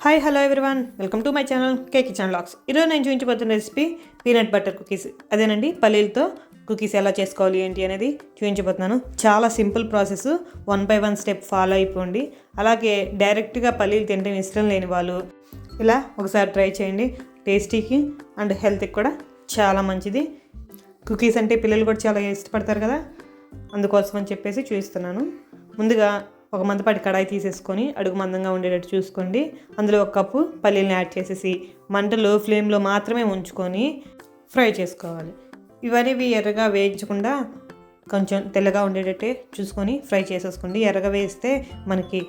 Hi hello everyone welcome to my channel cake kitchen lux ఈరోజు నేను చూపించబోతున్న recipe peanut butter cookies అదేనండి పల్లీలతో కుకీస్ ఎలా చేసుకోవాలి ఏంటి అనేది చూపించబోతున్నాను. చాలా simple process one by one step follow అయిపోండి. అలాగే డైరెక్ట్గా పల్లీలు తింటే ఇష్టం లేని వాళ్ళు ఇలా ఒకసారి ట్రై చేయండి. టేస్టీకి అండ్ హెల్త్కి కూడా చాలా మంచిది. కుకీస్ అంటే పిల్లలు కూడా చాలా ఇష్టపడతారు కదా. అందుకోసం అని చెప్పేసి చూపిస్తున్నాను. ముందుగా ఒక మందపాటి కడాయి తీసేసుకొని అడుగు మందంగా ఉండేటట్టు చూసుకోండి. అందులో ఒక కప్పు పల్లీలను యాడ్ చేసేసి మంట లో ఫ్లేమ్లో మాత్రమే ఉంచుకొని ఫ్రై చేసుకోవాలి. ఇవన్నీ ఎర్రగా వేయించకుండా కొంచెం తెల్లగా ఉండేటట్టే చూసుకొని ఫ్రై చేసేసుకోండి. ఎర్రగా వేస్తే మనకి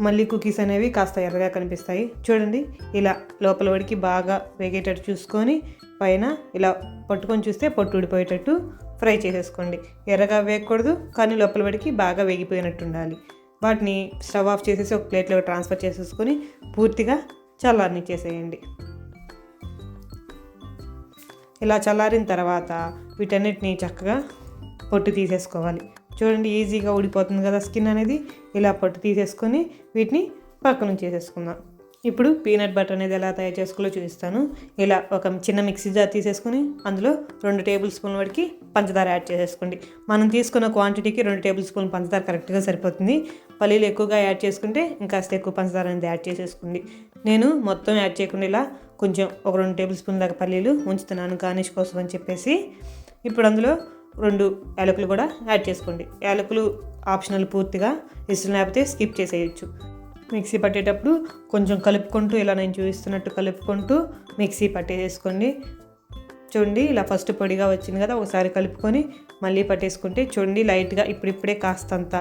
మళ్ళీ కుకీస్ అనేవి కాస్త ఎర్రగా కనిపిస్తాయి. చూడండి ఇలా లోపల వడికి బాగా వేగేటట్టు చూసుకొని పైన ఇలా పట్టుకొని చూస్తే పొట్టు ఊడిపోయేటట్టు ఫ్రై చేసేసుకోండి. ఎర్రగా వేయకూడదు కానీ లోపల వడికి బాగా వేగిపోయినట్టు ఉండాలి. వాటిని స్టవ్ ఆఫ్ చేసేసి ఒక ప్లేట్లో ట్రాన్స్ఫర్ చేసేసుకొని పూర్తిగా చల్లారనిచ్చేసేయండి ఇలా చల్లారిన తర్వాత వీటన్నిటిని చక్కగా పొట్టు తీసేసుకోవాలి. చూడండి ఈజీగా ఊడిపోతుంది కదా స్కిన్ అనేది. ఇలా పొట్టు తీసేసుకొని వీటిని పక్కన చేసేసుకుందాం ఇప్పుడు పీనట్ బటర్ అనేది ఎలా తయారు చేసుకోవాలో చూపిస్తాను. ఇలా ఒక చిన్న మిక్సీ జార్ తీసేసుకొని అందులో రెండు టేబుల్ స్పూన్ వరకు పంచదార యాడ్ చేసేసుకోండి. మనం తీసుకున్న క్వాంటిటీకి రెండు టేబుల్ స్పూన్ పంచదార కరెక్ట్గా సరిపోతుంది. పల్లీలు ఎక్కువగా యాడ్ చేసుకుంటే ఇంకాస్త ఎక్కువ పంచదార అనేది యాడ్ చేసేసుకోండి. నేను మొత్తం యాడ్ చేయకుండా ఇలా కొంచెం ఒక రెండు టేబుల్ స్పూన్ దాకా పల్లీలు ఉంచుతున్నాను గార్నిష్ కోసం అని చెప్పేసి. ఇప్పుడు అందులో రెండు యాలకులు కూడా యాడ్ చేసుకోండి. యాలకులు ఆప్షనల్ పూర్తిగా ఇష్టం లేకపోతే స్కిప్ చేసేయచ్చు. మిక్సీ పట్టేటప్పుడు కొంచెం కలుపుకుంటూ ఇలా నేను చూపిస్తున్నట్టు కలుపుకుంటూ మిక్సీ పట్టేసుకోండి. చూడండి ఇలా ఫస్ట్ పొడిగా వచ్చింది కదా ఒకసారి కలుపుకొని మళ్ళీ పట్టేసుకుంటే చూడండి లైట్గా ఇప్పుడిప్పుడే కాస్తంత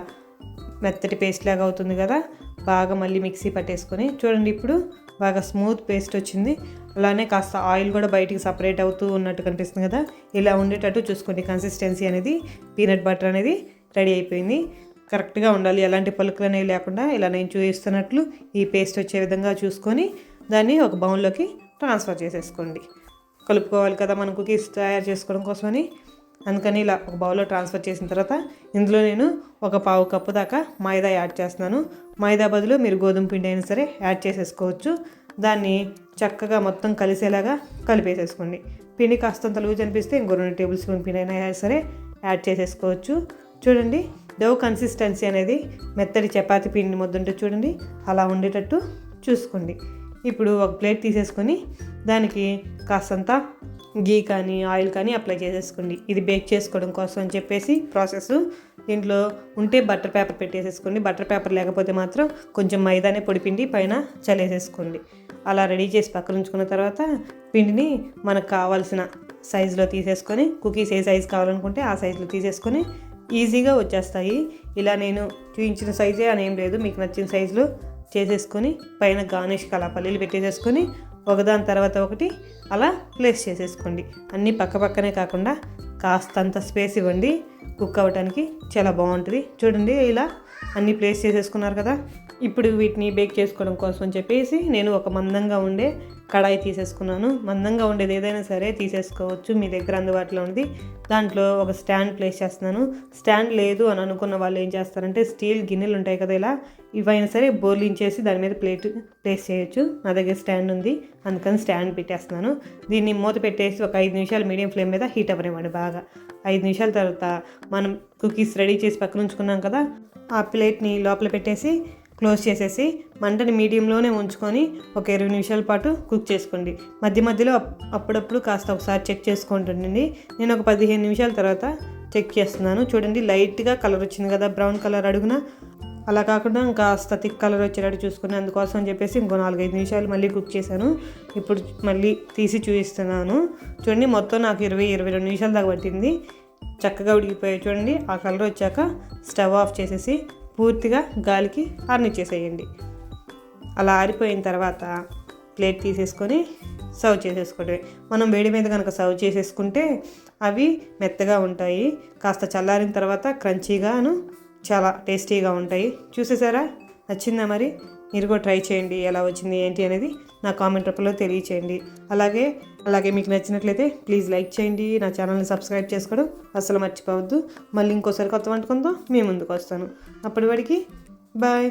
మెత్తటి పేస్ట్ లాగా అవుతుంది కదా బాగా మళ్ళీ మిక్సీ పట్టేసుకొని చూడండి ఇప్పుడు బాగా స్మూత్ పేస్ట్ వచ్చింది. అలానే కాస్త ఆయిల్ కూడా బయటికి సపరేట్ అవుతూ ఉన్నట్టు కనిపిస్తుంది కదా ఇలా ఉండేటట్టు చూసుకోండి. కన్సిస్టెన్సీ అనేది పీనట్ బటర్ అనేది రెడీ అయిపోయింది. కరెక్ట్గా ఉండాలి. ఎలాంటి పలుకులు అనేవి లేకుండా ఇలా నేను చూపిస్తున్నట్లు ఈ పేస్ట్ వచ్చే విధంగా చూసుకొని దాన్ని ఒక బౌన్లోకి ట్రాన్స్ఫర్ చేసేసుకోండి. కలుపుకోవాలి కదా మనం కుకీస్ తయారు చేసుకోవడం కోసమని. అందుకని ఇలా ఒక బౌల్లో ట్రాన్స్ఫర్ చేసిన తర్వాత ఇందులో నేను ఒక పావు కప్పు దాకా మైదా యాడ్ చేస్తున్నాను. మైదా బదులు మీరు గోధుమ పిండి అయినా సరే యాడ్ చేసేసుకోవచ్చు. దాన్ని చక్కగా మొత్తం కలిసేలాగా కలిపేసేసుకోండి. పిండి కాస్తంత లూజ్ అనిపిస్తే ఇంకో రెండు టేబుల్ స్పూన్ పిండి అయినా సరే యాడ్ చేసేసుకోవచ్చు. చూడండి డవ్ కన్సిస్టెన్సీ అనేది మెత్తడి చపాతీ పిండి ముద్దుంటే చూడండి అలా ఉండేటట్టు చూసుకోండి. ఇప్పుడు ఒక ప్లేట్ తీసేసుకొని దానికి కాస్తంత గీ కానీ ఆయిల్ కానీ అప్లై చేసేసుకోండి. ఇది బేక్ చేసుకోవడం కోసం అని చెప్పేసి ప్రాసెస్ దీంట్లో ఉంటే బటర్ పేపర్ పెట్టేసేసుకోండి. బటర్ పేపర్ లేకపోతే మాత్రం కొంచెం మైదానే పొడి పిండి పైన చల్లేసేసుకోండి. అలా రెడీ చేసి పక్కన ఉంచుకున్న తర్వాత పిండిని మనకు కావాల్సిన సైజులో తీసేసుకొని కుకీస్ ఏ సైజు కావాలనుకుంటే ఆ సైజులో తీసేసుకొని ఈజీగా వచ్చేస్తాయి. ఇలా నేను చూపించిన సైజే అని ఏం లేదు. మీకు నచ్చిన సైజులో చేసేసుకొని పైన గార్నిష్కి అలా పల్లీలు పెట్టేసేసుకొని ఒకదాని తర్వాత ఒకటి అలా ప్లేస్ చేసేసుకోండి. అన్నీ పక్క పక్కనే కాకుండా కాస్తంత స్పేస్ ఇవ్వండి. కుక్ అవ్వడానికి చాలా బాగుంటుంది. చూడండి ఇలా అన్నీ ప్లేస్ చేసేసుకున్నారు కదా. ఇప్పుడు వీటిని బేక్ చేసుకోవడం కోసం చెప్పేసి నేను ఒక మందంగా ఉండే కడాయి తీసేసుకున్నాను. మందంగా ఉండేది ఏదైనా సరే తీసేసుకోవచ్చు మీ దగ్గర అందుబాటులో ఉంది. దాంట్లో ఒక స్టాండ్ ప్లేస్ చేస్తున్నాను. స్టాండ్ లేదు అని అనుకున్న వాళ్ళు ఏం చేస్తారంటే స్టీల్ గిన్నెలు ఉంటాయి కదా ఇలా ఇవైనా సరే బోర్లించేసి దాని మీద ప్లేట్ ప్లేస్ చేయొచ్చు. నా దగ్గర స్టాండ్ ఉంది అందుకని స్టాండ్ పెట్టేస్తున్నాను. దీన్ని మూత పెట్టేసి ఒక ఐదు నిమిషాలు మీడియం ఫ్లేమ్ మీద హీట్ అవ్వనివ్వండి బాగా. ఐదు నిమిషాల తర్వాత మనం కుకీస్ రెడీ చేసి పక్కన ఉంచుకున్నాం కదా ఆ ప్లేట్ని లోపల పెట్టేసి క్లోజ్ చేసేసి మంటని మీడియంలోనే ఉంచుకొని ఒక ఇరవై నిమిషాల పాటు కుక్ చేసుకోండి. మధ్య మధ్యలో అప్పుడప్పుడు కాస్త ఒకసారి చెక్ చేసుకుంటుండండి నేను ఒక పదిహేను నిమిషాల తర్వాత చెక్ చేస్తున్నాను. చూడండి లైట్గా కలర్ వచ్చింది కదా బ్రౌన్ కలర్ అడుగున. అలా కాకుండా కాస్త థిక్ కలర్ వచ్చేటట్టు చూసుకుని అందుకోసం అని చెప్పేసి ఇంకో నాలుగైదు నిమిషాలు మళ్ళీ కుక్ చేశాను. ఇప్పుడు మళ్ళీ తీసి చూపిస్తున్నాను. చూడండి మొత్తం నాకు ఇరవై ఇరవై రెండు నిమిషాలు దాకా పట్టింది. చక్కగా ఉడికిపోయాయి. చూడండి ఆ కలర్ వచ్చాక స్టవ్ ఆఫ్ చేసేసి పూర్తిగా గాలికి ఆరినిచ్చేసేయండి అలా ఆరిపోయిన తర్వాత ప్లేట్ తీసేసుకొని సర్వ్ చేసేసుకోవడమే మనం వేడి మీద కనుక సర్వ్ చేసేసుకుంటే అవి మెత్తగా ఉంటాయి. కాస్త చల్లారిన తర్వాత క్రంచీగాను చాలా టేస్టీగా ఉంటాయి. చూసేసారా? నచ్చిందా మరి? మీరు కూడా ట్రై చేయండి. ఎలా వచ్చింది ఏంటి అనేది నా కామెంట్ రూపంలో తెలియచేయండి. అలాగే అలాగే మీకు నచ్చినట్లయితే ప్లీజ్ లైక్ చేయండి నా ఛానల్ని సబ్స్క్రైబ్ చేసుకోవడం అసలు మర్చిపోవద్దు. మళ్ళీ ఇంకోసారి కొత్త వంటకంతో మీ ముందుకు వస్తాను. అప్పటి వరకు బాయ్.